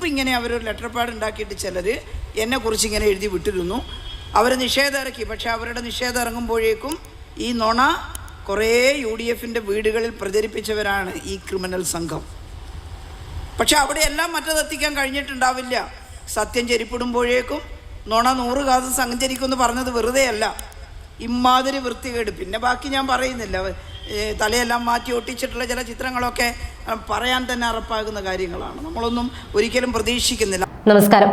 മുമ്പ് ഇങ്ങനെ അവരൊരു ലെറ്റർ പാഡ് ഉണ്ടാക്കിയിട്ട് ചിലർ എന്നെക്കുറിച്ച് ഇങ്ങനെ എഴുതി വിട്ടിരുന്നു. അവർ നിഷേധം ഇറക്കി പക്ഷേ അവരുടെ നിഷേധം ഇറങ്ങുമ്പോഴേക്കും ഈ നുണ കുറേ യു ഡി എഫിന്റെ വീടുകളിൽ പ്രചരിപ്പിച്ചവരാണ് ഈ ക്രിമിനൽ സംഘം. പക്ഷെ അവിടെയെല്ലാം മറ്റതെത്തിക്കാൻ കഴിഞ്ഞിട്ടുണ്ടാവില്ല. സത്യം ചെരിപ്പിടുമ്പോഴേക്കും നുണ നൂറ് കാതം സഞ്ചരിക്കുമെന്ന് പറഞ്ഞത് വെറുതെയല്ല. ഇമ്മാതിരി വൃത്തികേട്. പിന്നെ ബാക്കി ഞാൻ പറയുന്നില്ല. തലയെല്ലാം മാറ്റി ഒട്ടിച്ചിട്ടുള്ള ചില ചിത്രങ്ങളൊക്കെ പറയാൻ തന്നെ അറപ്പാകുന്ന കാര്യങ്ങളാണ്. നമ്മളൊന്നും ഒരിക്കലും പ്രതീക്ഷിക്കുന്നില്ല. നമസ്കാരം.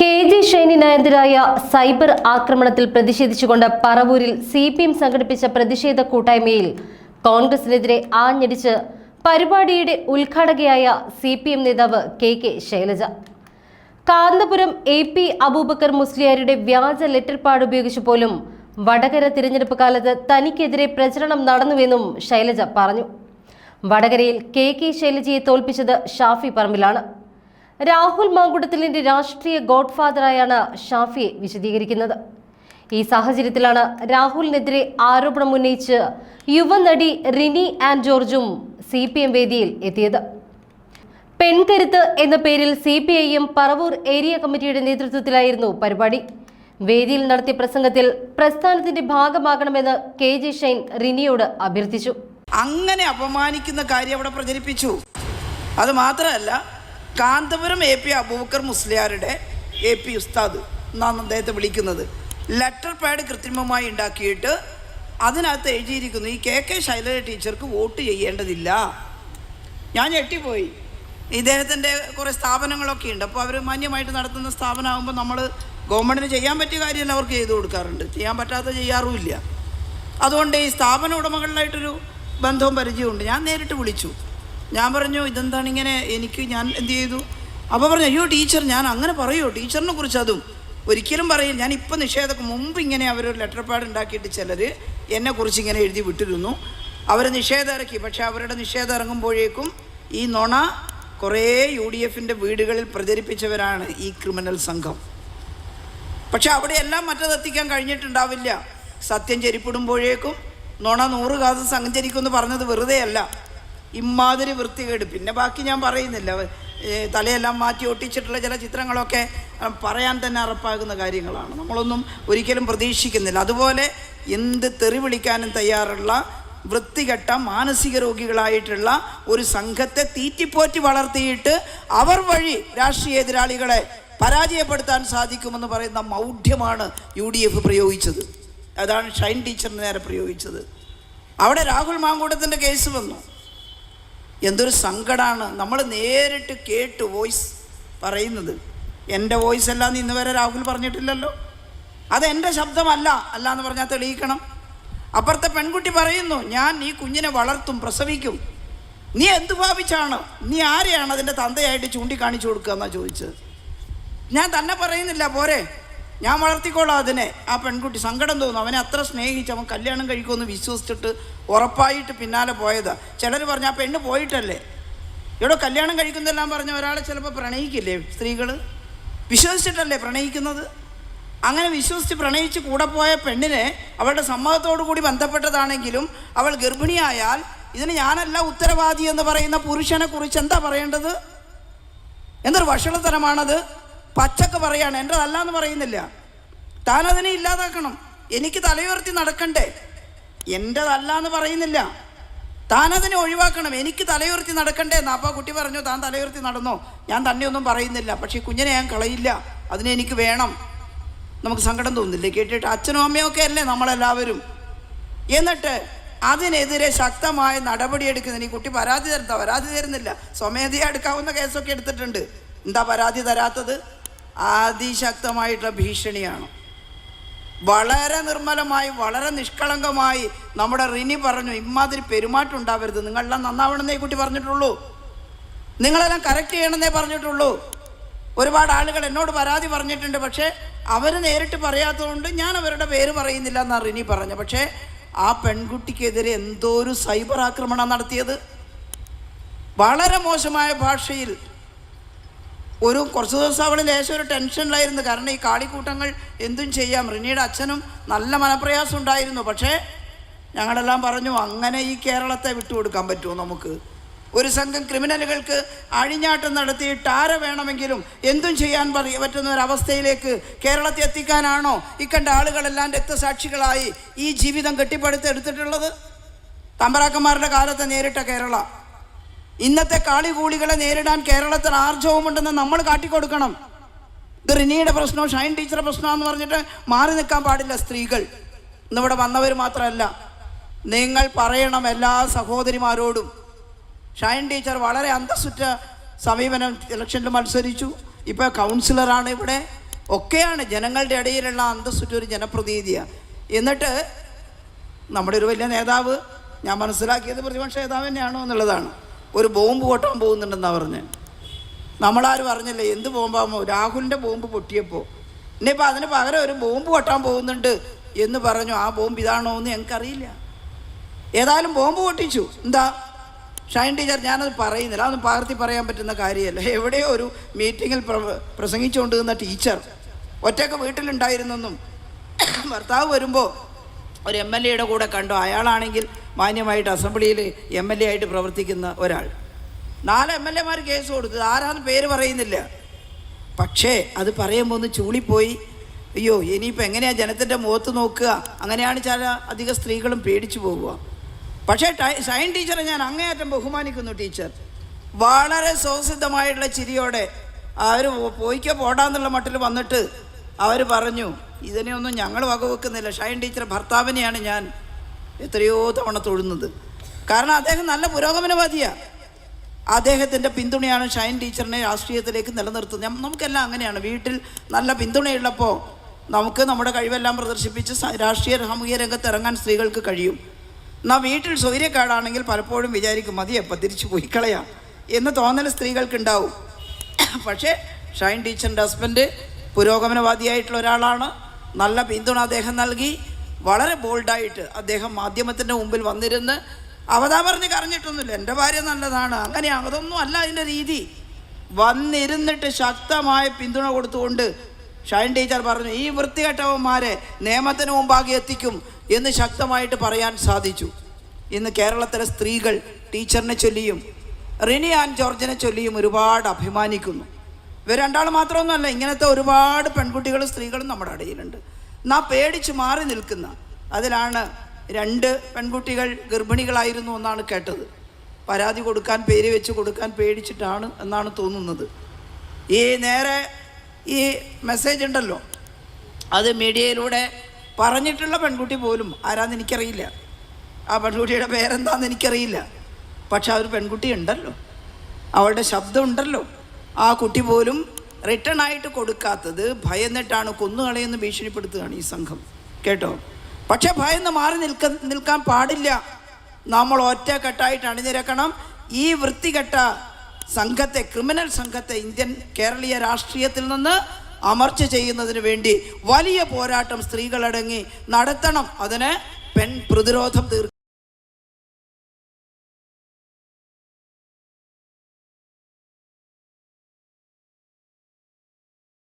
കെ ജി ഷൈനിനെതിരായ സൈബർ ആക്രമണത്തിൽ പ്രതിഷേധിച്ചുകൊണ്ട് പറവൂരിൽ സി പി എം സംഘടിപ്പിച്ച പ്രതിഷേധ കൂട്ടായ്മയിൽ കോൺഗ്രസിനെതിരെ ആഞ്ഞടിച്ച് പരിപാടിയുടെ ഉദ്ഘാടകയായ സി പി എം നേതാവ് K K Shailaja. Kanthapuram A P Aboobacker മുസ്ലിയാരുടെ വ്യാജ ലെറ്റർ ഉപയോഗിച്ചു പോലും വടകര തിരഞ്ഞെടുപ്പ് കാലത്ത് തനിക്കെതിരെ പ്രചരണം നടന്നുവെന്നും ശൈലജ പറഞ്ഞു. വടകരയിൽ കെ കെ ശൈലജയെ തോൽപ്പിച്ചത് ഷാഫി പറമ്പിലാണ്. രാഹുൽ മാങ്കുടത്തിലിന്റെ രാഷ്ട്രീയ ഗോഡ്ഫാദറായാണ് ഷാഫിയെ വിശദീകരിക്കുന്നത്. ഈ സാഹചര്യത്തിലാണ് രാഹുലിനെതിരെ ആരോപണം ഉന്നയിച്ച് യുവനടി റിനി ആൻഡ് ജോർജും സി പി എം വേദിയിൽ എത്തിയത്. പെൺകരുത്ത് എന്ന പേരിൽ C P I M Paravur area കമ്മിറ്റിയുടെ നേതൃത്വത്തിലായിരുന്നു പരിപാടി. വേദിയിൽ നടത്തിയ പ്രസംഗത്തിൽ പ്രസ്ഥാനത്തിന്റെ ഭാഗമാകണമെന്ന് കെ ജി ഷൈൻ റിനിയോട് അഭ്യർത്ഥിച്ചു. അങ്ങനെ അപമാനിക്കുന്ന കാര്യം അവിടെ പ്രചരിപ്പിച്ചു. അത് മാത്രമല്ല കാന്തപുരം എ പി അബൂബക്കർ മുസ്ലിയാരുടെ എ പി ഉസ്താദ് എന്നാണ് അദ്ദേഹത്തെ വിളിക്കുന്നത്. ലെറ്റർ പാഡ് കൃത്രിമമായി ഉണ്ടാക്കിയിട്ട് അതിനകത്ത് എഴുതിയിരിക്കുന്നു ഈ കെ കെ ശൈലജ ടീച്ചർക്ക് വോട്ട് ചെയ്യേണ്ടതില്ല. ഞാൻ ഞെട്ടിപ്പോയി. ഇദ്ദേഹത്തിന്റെ കുറേ സ്ഥാപനങ്ങളൊക്കെ ഉണ്ട്. അപ്പോൾ അവർ മാന്യമായിട്ട് നടത്തുന്ന സ്ഥാപനമാകുമ്പോൾ നമ്മൾ ഗവൺമെന്റിന് ചെയ്യാൻ പറ്റിയ കാര്യമല്ല അവർക്ക് ചെയ്തു കൊടുക്കാറുണ്ട്. ചെയ്യാൻ പറ്റാത്ത ചെയ്യാറുമില്ല. അതുകൊണ്ട് ഈ സ്ഥാപന ഉടമകളിലായിട്ടൊരു ബന്ധവും പരിചയമുണ്ട് ഞാൻ നേരിട്ട് വിളിച്ചു. ഞാൻ പറഞ്ഞു ഇതെന്താണ് ഇങ്ങനെ? എനിക്ക് ഞാൻ എന്ത് ചെയ്തു? അപ്പോൾ പറഞ്ഞു അയ്യോ ടീച്ചർ ഞാൻ അങ്ങനെ പറയുമോ ടീച്ചറിനെ കുറിച്ച് അതും. ഒരിക്കലും പറയും ഞാൻ ഇപ്പം നിഷേധക്ക് മുമ്പ് ഇങ്ങനെ അവരൊരു ലെറ്റർ പാഡ് ഉണ്ടാക്കിയിട്ട് ചിലർ എന്നെക്കുറിച്ച് ഇങ്ങനെ എഴുതി വിട്ടിരുന്നു. അവർ നിഷേധം ഇറക്കി. പക്ഷേ അവരുടെ നിഷേധം ഇറങ്ങുമ്പോഴേക്കും ഈ നുണ കുറേ യു ഡി എഫിന്റെ വീടുകളിൽ പ്രചരിപ്പിച്ചവരാണ് ഈ ക്രിമിനൽ സംഘം. പക്ഷെ അവിടെയെല്ലാം മറ്റതെത്തിക്കാൻ കഴിഞ്ഞിട്ടുണ്ടാവില്ല. സത്യം ചെരിപ്പിടുമ്പോഴേക്കും നുണ നൂറ് കാതം സഞ്ചരിക്കുമെന്ന് പറഞ്ഞത് വെറുതെയല്ല. ഇമ്മാതിരി വൃത്തികേട്. പിന്നെ ബാക്കി ഞാൻ പറയുന്നില്ല. തലയെല്ലാം മാറ്റി ഒട്ടിച്ചിട്ടുള്ള ചില ചിത്രങ്ങളൊക്കെ പറയാൻ തന്നെ അറപ്പാകുന്ന കാര്യങ്ങളാണ്. നമ്മളൊന്നും ഒരിക്കലും പ്രതീക്ഷിക്കുന്നില്ല. അതുപോലെ എന്ത് തെറി വിളിക്കാനും തയ്യാറുള്ള വൃത്തികെട്ട മാനസിക രോഗികളായിട്ടുള്ള ഒരു സംഘത്തെ തീറ്റിപ്പോറ്റി വളർത്തിയിട്ട് അവർ വഴി രാഷ്ട്രീയ എതിരാളികളെ പരാജയപ്പെടുത്താൻ സാധിക്കുമെന്ന് പറയുന്ന മൗഢ്യമാണ് യു ഡി എഫ് പ്രയോഗിച്ചത്. അതാണ് ഷൈൻ ടീച്ചറിന് നേരെ പ്രയോഗിച്ചത്. അവിടെ രാഹുൽ മാങ്കൂട്ടത്തിന്റെ കേസ് വന്നു. എന്തൊരു സങ്കടമാണ് നമ്മൾ നേരിട്ട് കേട്ട് വോയിസ് പറയുന്നത്. എന്റെ വോയിസ് അല്ലാന്ന് ഇന്ന് വരെ രാഹുൽ പറഞ്ഞിട്ടില്ലല്ലോ. അത് എന്റെ ശബ്ദമല്ല. അല്ല എന്ന് പറഞ്ഞാൽ തെളിയിക്കണം. അപ്പുറത്തെ പെൺകുട്ടി പറയുന്നു ഞാൻ ഈ കുഞ്ഞിനെ വളർത്തും പ്രസവിക്കും. നീ എന്ത് ഭാവിച്ചാണ്? നീ ആരെയാണ് അതിന്റെ തന്തയായിട്ട് ചൂണ്ടിക്കാണിച്ചു കൊടുക്കുക എന്നാണ് ചോദിച്ചത്? ഞാൻ തന്നെ പറയുന്നില്ല പോരെ. ഞാൻ വളർത്തിക്കോളാം അതിനെ. ആ പെൺകുട്ടി സങ്കടം തോന്നും അവനെ അത്ര സ്നേഹിച്ച് അവൻ കല്യാണം കഴിക്കുമെന്ന് വിശ്വസിച്ചിട്ട് ഉറപ്പായിട്ട് പിന്നാലെ പോയതാ. ചിലർ പറഞ്ഞു ആ പെണ്ണ് പോയിട്ടല്ലേ? ഇവിടെ കല്യാണം കഴിക്കുന്നതെല്ലാം പറഞ്ഞ ഒരാളെ ചിലപ്പോൾ പ്രണയിക്കില്ലേ സ്ത്രീകൾ വിശ്വസിച്ചിട്ടല്ലേ പ്രണയിക്കുന്നത്? അങ്ങനെ വിശ്വസിച്ച് പ്രണയിച്ച് കൂടെ പോയ പെണ്ണിനെ അവളുടെ സമ്മതത്തോടു കൂടി ബന്ധപ്പെട്ടതാണെങ്കിലും അവൾ ഗർഭിണിയായാൽ ഇതിന് ഞാനല്ല ഉത്തരവാദി എന്ന് പറയുന്ന പുരുഷനെ കുറിച്ച് എന്താ പറയേണ്ടത്? എന്തൊരു വഷളത്തരമാണത് പച്ചക്ക് പറയാണ് എന്റെതല്ല എന്ന് പറയുന്നില്ല. താനതിനെ ഇല്ലാതാക്കണം. എനിക്ക് തലയുയർത്തി നടക്കണ്ടേ. എന്റെതല്ല എന്ന് പറയുന്നില്ല. താനതിനെ ഒഴിവാക്കണം. എനിക്ക് തലയുയർത്തി നടക്കണ്ടേ. എന്ന് അപ്പാ കുട്ടി പറഞ്ഞു താൻ തലയുയർത്തി നടന്നോ. ഞാൻ തന്നെ ഒന്നും പറയുന്നില്ല. പക്ഷേ കുഞ്ഞിനെ ഞാൻ കളയില്ല. അതിനെ എനിക്ക് വേണം. നമുക്ക് സങ്കടം തോന്നില്ലേ കേട്ടിട്ട് അച്ഛനും അമ്മയും ഒക്കെ അല്ലേ നമ്മളെല്ലാവരും? എന്നിട്ട് അതിനെതിരെ ശക്തമായ നടപടിയെടുക്കുന്നതിന് ഈ കുട്ടി പരാതി തരുന്ന പരാതി തരുന്നില്ല. സ്വമേധയാ എടുക്കാവുന്ന കേസൊക്കെ എടുത്തിട്ടുണ്ട്. എന്താ പരാതി തരാത്തത്? അതിശക്തമായിട്ടുള്ള ഭീഷണിയാണ്. വളരെ നിർമ്മലമായി വളരെ നിഷ്കളങ്കമായി നമ്മുടെ റിനി പറഞ്ഞു ഇമാതിരി പെരുമാറ്റം ഉണ്ടാവരുത്. നിങ്ങളെല്ലാം നന്നാവണമെന്നേ കുട്ടി പറഞ്ഞിട്ടുള്ളൂ. നിങ്ങളെല്ലാം കറക്റ്റ് ചെയ്യണമെന്നേ പറഞ്ഞിട്ടുള്ളൂ. ഒരുപാട് ആളുകൾ എന്നോട് പരാതി പറഞ്ഞിട്ടുണ്ട്. പക്ഷേ അവർ നേരിട്ട് പറയാത്തതുകൊണ്ട് ഞാൻ അവരുടെ പേര് പറയുന്നില്ല എന്നാണ് റിനി പറഞ്ഞു പക്ഷേ ആ പെൺകുട്ടിക്കെതിരെ എന്തോ ഒരു സൈബർ ആക്രമണം നടത്തിയത്. വളരെ മോശമായ ഭാഷയിൽ ഒരു കുറച്ച് ദിവസം അവൾ ലേശം ഒരു ടെൻഷനിലായിരുന്നു. കാരണം ഈ കാളിക്കൂട്ടങ്ങൾ എന്തും ചെയ്യാം. റിനിയുടെ അച്ഛനും നല്ല മനപ്രയാസം ഉണ്ടായിരുന്നു. പക്ഷേ ഞങ്ങളെല്ലാം പറഞ്ഞു അങ്ങനെ ഈ കേരളത്തെ വിട്ടുകൊടുക്കാൻ പറ്റുമോ നമുക്ക്? ഒരു സംഘം ക്രിമിനലുകൾക്ക് അഴിഞ്ഞാട്ടം നടത്തി ടാര വേണമെങ്കിലും എന്തും ചെയ്യാൻ പറയ പറ്റുന്ന ഒരവസ്ഥയിലേക്ക് കേരളത്തെ എത്തിക്കാനാണോ ഇക്കണ്ട ആളുകളെല്ലാം രക്തസാക്ഷികളായി ഈ ജീവിതം കെട്ടിപ്പടുത്തെടുത്തിട്ടുള്ളത് തമ്പറാക്കന്മാരുടെ കാലത്ത് നേരിട്ട കേരള. ഇന്നത്തെ കാളികൂളികളെ നേരിടാൻ കേരളത്തിൽ ആർജവുമുണ്ടെന്ന് നമ്മൾ കാട്ടിക്കൊടുക്കണം. ഇത് റിനിയുടെ പ്രശ്നമോ ഷൈൻ ടീച്ചറുടെ എന്ന് പറഞ്ഞിട്ട് മാറി നിൽക്കാൻ പാടില്ല സ്ത്രീകൾ. ഇന്നിവിടെ വന്നവർ മാത്രമല്ല. നിങ്ങൾ പറയണം എല്ലാ സഹോദരിമാരോടും. ഷൈൻ ടീച്ചർ വളരെ അന്തസ്സുറ്റ സമീപനം ഇലക്ഷനിൽ മത്സരിച്ചു. ഇപ്പോൾ കൗൺസിലറാണ് ഇവിടെ. ഒക്കെയാണ് ജനങ്ങളുടെ ഇടയിലുള്ള അന്തസ്സുറ്റ ഒരു ജനപ്രതിനിധിയാണ് എന്നിട്ട് നമ്മുടെ ഒരു വലിയ നേതാവ് ഞാൻ മനസ്സിലാക്കിയത് പ്രതിപക്ഷ നേതാവ് തന്നെയാണോ എന്നുള്ളതാണ്. ഒരു ബോംബ് പൊട്ടാൻ പോകുന്നുണ്ടെന്നാണ് പറഞ്ഞത് നമ്മളാരും പറഞ്ഞില്ലേ എന്ത് ബോംബാമോ രാഹുലിന്റെ ബോംബ് പൊട്ടിയപ്പോൾ ഇനിയിപ്പോൾ അതിന് പകരം ഒരു ബോംബ് പൊട്ടാൻ പോകുന്നുണ്ട് എന്ന് പറഞ്ഞു. ആ ബോംബ് ഇതാണോ എന്ന് ഞങ്ങൾക്കറിയില്ല. ഏതായാലും ബോംബ് പൊട്ടിച്ചു. എന്താ? ഷൈൻ ടീച്ചർ ഞാനത് പറയുന്നില്ല. അതൊന്നും പകർത്തി പറയാൻ പറ്റുന്ന കാര്യമല്ല. എവിടെയോ ഒരു മീറ്റിങ്ങിൽ പ്ര പ്രസംഗിച്ചുകൊണ്ട് നിന്ന ടീച്ചർ ഒറ്റയ്ക്ക് വീട്ടിലുണ്ടായിരുന്നെന്നും ഭർത്താവ് വരുമ്പോൾ ഒരു എം എൽ എയുടെ കൂടെ കണ്ടു. അയാളാണെങ്കിൽ മാന്യമായിട്ട് അസംബ്ലിയിൽ എം എൽ എ ആയിട്ട് പ്രവർത്തിക്കുന്ന ഒരാൾ. നാല് എം എൽ എമാർ കേസ് കൊടുത്തത്. ആരാന്ന് പേര് പറയുന്നില്ല. പക്ഷേ അത് പറയുമ്പോൾ ഒന്ന് ചൂളിപ്പോയി. അയ്യോ ഇനിയിപ്പോൾ എങ്ങനെയാണ് ജനത്തിന്റെ മുഖത്ത് നോക്കുക? അങ്ങനെയാണ് ചില അധിക സ്ത്രീകളും പേടിച്ചു പോകുക പക്ഷേ സയൻ ടീച്ചറെ ഞാൻ അങ്ങേയറ്റം ബഹുമാനിക്കുന്നു ടീച്ചർ. വളരെ സ്വസിദ്ധമായിട്ടുള്ള ചിരിയോടെ അവർ പോയിക്കോ പോടാന്നുള്ള മട്ടിൽ വന്നിട്ട് അവർ പറഞ്ഞു ഇതിനെയൊന്നും ഞങ്ങൾ വകവെക്കുന്നില്ല. ഷൈൻ ടീച്ചർ ഭർത്താവിനെയാണ് ഞാൻ എത്രയോ തവണ തൊഴുന്നത്. കാരണം അദ്ദേഹം നല്ല പുരോഗമനവാദിയാണ് അദ്ദേഹത്തിന്റെ പിന്തുണയാണ് ഷൈൻ ടീച്ചറിനെ രാഷ്ട്രീയത്തിലേക്ക് നിലനിർത്തുന്നത്. നമുക്കെല്ലാം അങ്ങനെയാണ്. വീട്ടിൽ നല്ല പിന്തുണയുള്ളപ്പോൾ നമുക്ക് നമ്മുടെ കഴിവെല്ലാം പ്രദർശിപ്പിച്ച് രാഷ്ട്രീയ സാമൂഹിക രംഗത്ത് ഇറങ്ങാൻ സ്ത്രീകൾക്ക് കഴിയും. എന്നാൽ വീട്ടിൽ സ്വൈര്യക്കാടാണെങ്കിൽ പലപ്പോഴും വിചാരിക്കും മതി എപ്പോൾ തിരിച്ചു പോയി കളയാം. എന്ന് തോന്നൽ സ്ത്രീകൾക്കുണ്ടാവും. പക്ഷേ ഷൈൻ ടീച്ചറിന്റെ ഹസ്ബൻഡ് പുരോഗമനവാദിയായിട്ടുള്ള ഒരാളാണ്. നല്ല പിന്തുണ അദ്ദേഹം നൽകി. വളരെ ബോൾഡായിട്ട് അദ്ദേഹം മാധ്യമത്തിന്റെ മുമ്പിൽ വന്നിരുന്ന് അവതാ പറഞ്ഞ് കരഞ്ഞിട്ടൊന്നുമില്ല. എന്റെ ഭാര്യ നല്ലതാണ്. അങ്ങനെ അതൊന്നും അല്ല അതിന്റെ രീതി. വന്നിരുന്നിട്ട് ശക്തമായ പിന്തുണ കൊടുത്തുകൊണ്ട് ഷൈൻ ടീച്ചർ പറഞ്ഞു ഈ വൃത്തികെട്ടവന്മാരെ നിയമത്തിന് മുമ്പാകെ എത്തിക്കും എന്ന് ശക്തമായിട്ട് പറയാൻ സാധിച്ചു. ഇന്ന് കേരളത്തിലെ സ്ത്രീകൾ ടീച്ചറിനെ ചൊല്ലിയും റിനി ആൻഡ് ജോർജിനെ ചൊല്ലിയും ഒരുപാട് അഭിമാനിക്കുന്നു. ഇവർ രണ്ടാൾ മാത്രമൊന്നുമല്ല ഇങ്ങനത്തെ ഒരുപാട് പെൺകുട്ടികളും സ്ത്രീകളും നമ്മുടെ ഇടയിലുണ്ട്. നാ പേടിച്ച് മാറി നിൽക്കുന്ന. അതിലാണ് രണ്ട് പെൺകുട്ടികൾ ഗർഭിണികളായിരുന്നു എന്നാണ് കേട്ടത്. പരാതി കൊടുക്കാൻ പേര് വെച്ച് കൊടുക്കാൻ പേടിച്ചിട്ടാണ് എന്നാണ് തോന്നുന്നത്. ഈ നേരെ ഈ മെസ്സേജ് ഉണ്ടല്ലോ. അത് മീഡിയയിലൂടെ പറഞ്ഞിട്ടുള്ള പെൺകുട്ടി പോലും ആരാന്ന് എനിക്കറിയില്ല. ആ പെൺകുട്ടിയുടെ പേരെന്താന്ന് എനിക്കറിയില്ല. പക്ഷെ ആ ഒരു പെൺകുട്ടി ഉണ്ടല്ലോ. അവളുടെ ശബ്ദം ഉണ്ടല്ലോ. ആ കുട്ടി പോലും റിട്ടേൺ ആയിട്ട് കൊടുക്കാത്തത് ഭയന്നിട്ടാണ് കൊന്നുകളയെന്ന് ഭീഷണിപ്പെടുത്തുകയാണ് ഈ സംഘം. കേട്ടോ? പക്ഷേ ഭയന്ന് മാറി നിൽക്ക നിൽക്കാൻ പാടില്ല. നമ്മൾ ഒറ്റ കെട്ടായിട്ട് അണിനിരക്കണം. ഈ വൃത്തികെട്ട സംഘത്തെ ക്രിമിനൽ സംഘത്തെ ഇന്ത്യൻ കേരളീയ രാഷ്ട്രീയത്തിൽ നിന്ന് അമർച്ച ചെയ്യുന്നതിന് വേണ്ടി വലിയ പോരാട്ടം സ്ത്രീകളടങ്ങി നടത്തണം. അതിന് പെൺ പ്രതിരോധം തീർ